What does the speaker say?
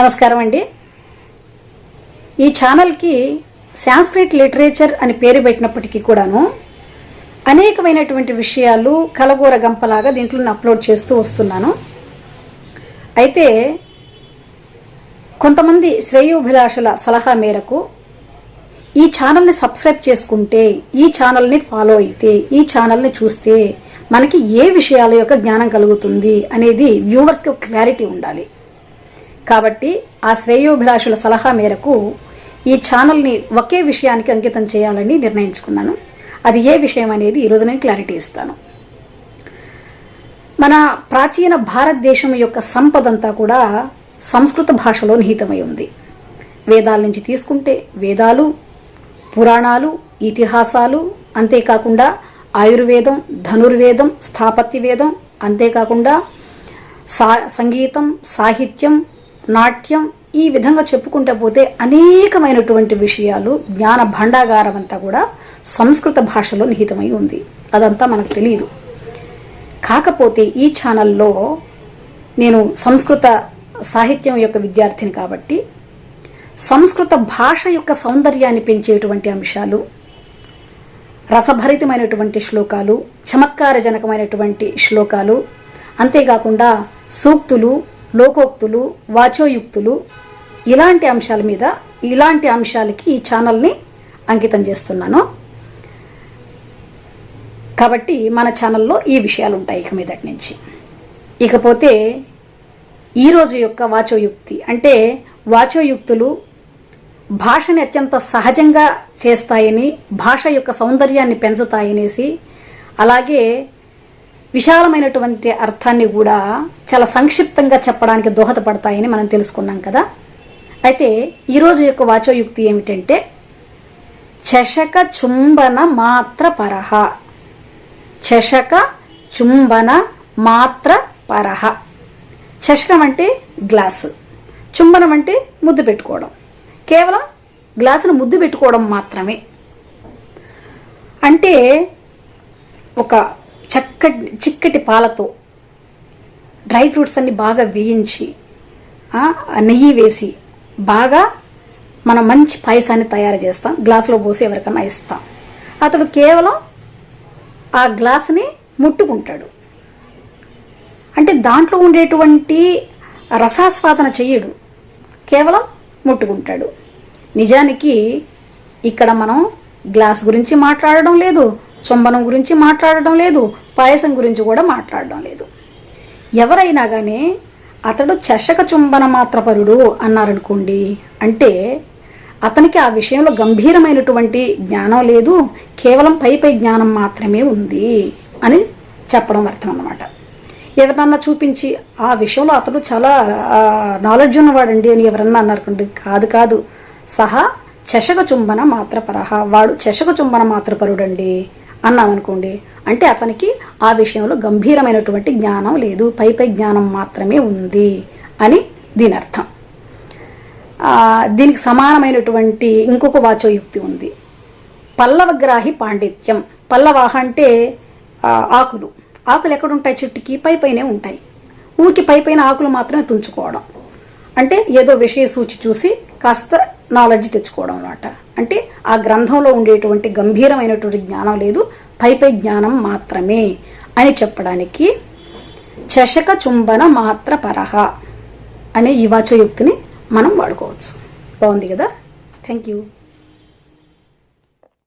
నమస్కారం అండి ఈ ఛానల్కి సాంస్క్రిట్ లిటరేచర్ అని పేరు పెట్టినప్పటికీ కూడాను అనేకమైనటువంటి విషయాలు కలగూర గంపలాగా దీంట్లో అప్లోడ్ చేస్తూ వస్తున్నాను. అయితే కొంతమంది శ్రేయోభిలాషుల సలహా మేరకు ఈ ఛానల్ని సబ్స్క్రైబ్ చేసుకుంటే ఈ ఛానల్ని ఫాలో అయితే ఈ ఛానల్ని చూస్తే మనకి ఏ విషయాల యొక్క జ్ఞానం కలుగుతుంది అనేది వ్యూవర్స్కి క్లారిటీ ఉండాలి. కాబట్టి ఆ శ్రేయోభిలాషుల సలహా మేరకు ఈ ఛానల్ని ఒకే విషయానికి అంకితం చేయాలని నిర్ణయించుకున్నాను. అది ఏ విషయం అనేది ఈరోజు నేను క్లారిటీ ఇస్తాను. మన ప్రాచీన భారతదేశం యొక్క సంపదంతా కూడా సంస్కృత భాషలో నిహితమై ఉంది. వేదాల నుంచి తీసుకుంటే వేదాలు పురాణాలు ఇతిహాసాలు అంతేకాకుండా ఆయుర్వేదం ధనుర్వేదం స్థాపత్య వేదం అంతేకాకుండా సా సంగీతం సాహిత్యం నాట్యం ఈ విధంగా చెప్పుకుంటూ పోతే అనేకమైనటువంటి విషయాలు జ్ఞాన భండాగారం అంతా కూడా సంస్కృత భాషలో నిహితమై ఉంది. అదంతా మనకు తెలియదు కాకపోతే ఈ ఛానల్లో నేను సంస్కృత సాహిత్యం యొక్క విద్యార్థిని కాబట్టి సంస్కృత భాష యొక్క సౌందర్యాన్ని పెంచేటువంటి అంశాలు రసభరితమైనటువంటి శ్లోకాలు చమత్కారజనకమైనటువంటి శ్లోకాలు అంతేకాకుండా సూక్తులు లోకోక్తులు వాచోయుక్తులు ఇలాంటి అంశాల మీద ఇలాంటి అంశాలకి ఈ ఛానల్ని అంకితం చేస్తున్నాను. కాబట్టి మన ఛానల్లో ఈ విషయాలు ఉంటాయి ఇక మీదటి నుంచి. ఇకపోతే ఈరోజు యొక్క వాచోయుక్తి అంటే వాచోయుక్తులు భాషని అత్యంత సహజంగా చేస్తాయని భాష యొక్క సౌందర్యాన్ని పెంచుతాయనేసి అలాగే విశాలమైనటువంటి అర్థాన్ని కూడా చాలా సంక్షిప్తంగా చెప్పడానికి దోహదపడతాయని మనం తెలుసుకున్నాం కదా. అయితే ఈరోజు యొక్క వాచోయుక్తి ఏమిటంటే చషక చుంబన మాత్ర పరహ. చషక చుంబన మాత్ర పరహ. చషకం అంటే గ్లాసు. చుంబనం అంటే ముద్దు పెట్టుకోవడం. కేవలం గ్లాసును ముద్దు పెట్టుకోవడం మాత్రమే. అంటే ఒక చక్కటి చిక్కటి పాలతో డ్రై ఫ్రూట్స్ అన్ని బాగా వేయించి నెయ్యి వేసి బాగా మనం మంచి పాయసాన్ని తయారు చేస్తాం. గ్లాసులో పోసి ఎవరికన్నా ఇస్తాం. అతడు కేవలం ఆ గ్లాసుని ముట్టుకుంటాడు. అంటే దాంట్లో ఉండేటువంటి రసాస్వాదన చెయ్యడు. కేవలం ముట్టుకుంటాడు. నిజానికి ఇక్కడ మనం గ్లాస్ గురించి మాట్లాడడం లేదు చుంబనం గురించి మాట్లాడడం లేదు పాయసం గురించి కూడా మాట్లాడడం లేదు. ఎవరైనా కానీ అతడు చషక చుంబన మాత్రపరుడు అన్నారనుకోండి అంటే అతనికి ఆ విషయంలో గంభీరమైనటువంటి జ్ఞానం లేదు కేవలం పై పై జ్ఞానం మాత్రమే ఉంది అని చెప్పడం అర్థం అన్నమాట. ఎవరన్నా చూపించి ఆ విషయంలో అతడు చాలా నాలెడ్జ్ ఉన్నవాడండి అని ఎవరన్నా అన్నారనుకోండి కాదు కాదు సహా చషక చుంబన మాత్రపరహ వాడు చషక చుంబన మాత్రపరుడండి. అన్నామనుకోండి అంటే అతనికి ఆ విషయంలో గంభీరమైనటువంటి జ్ఞానం లేదు పై పై జ్ఞానం మాత్రమే ఉంది అని దీని అర్థం. దీనికి సమానమైనటువంటి ఇంకొక వాచోయుక్తి ఉంది. పల్లవగ్రాహి పాండిత్యం. పల్లవాహ అంటే ఆకులు. ఆకులు ఎక్కడుంటాయి? చెట్టుకి పై పైనే ఉంటాయి. ఊరికి పై పైన ఆకులు మాత్రమే తుంచుకోవడం. అంటే ఏదో విషయ సూచి చూసి కాస్త నాలెడ్జ్ తెచ్చుకోవడం అన్నమాట. అంటే ఆ గ్రంథంలో ఉండేటువంటి గంభీరమైనటువంటి జ్ఞానం లేదు. పై పై జ్ఞానం మాత్రమే అని చెప్పడానికి చషక చుంబన మాత్ర పరహ అనే ఈ మనం వాడుకోవచ్చు. బాగుంది కదా? Thank you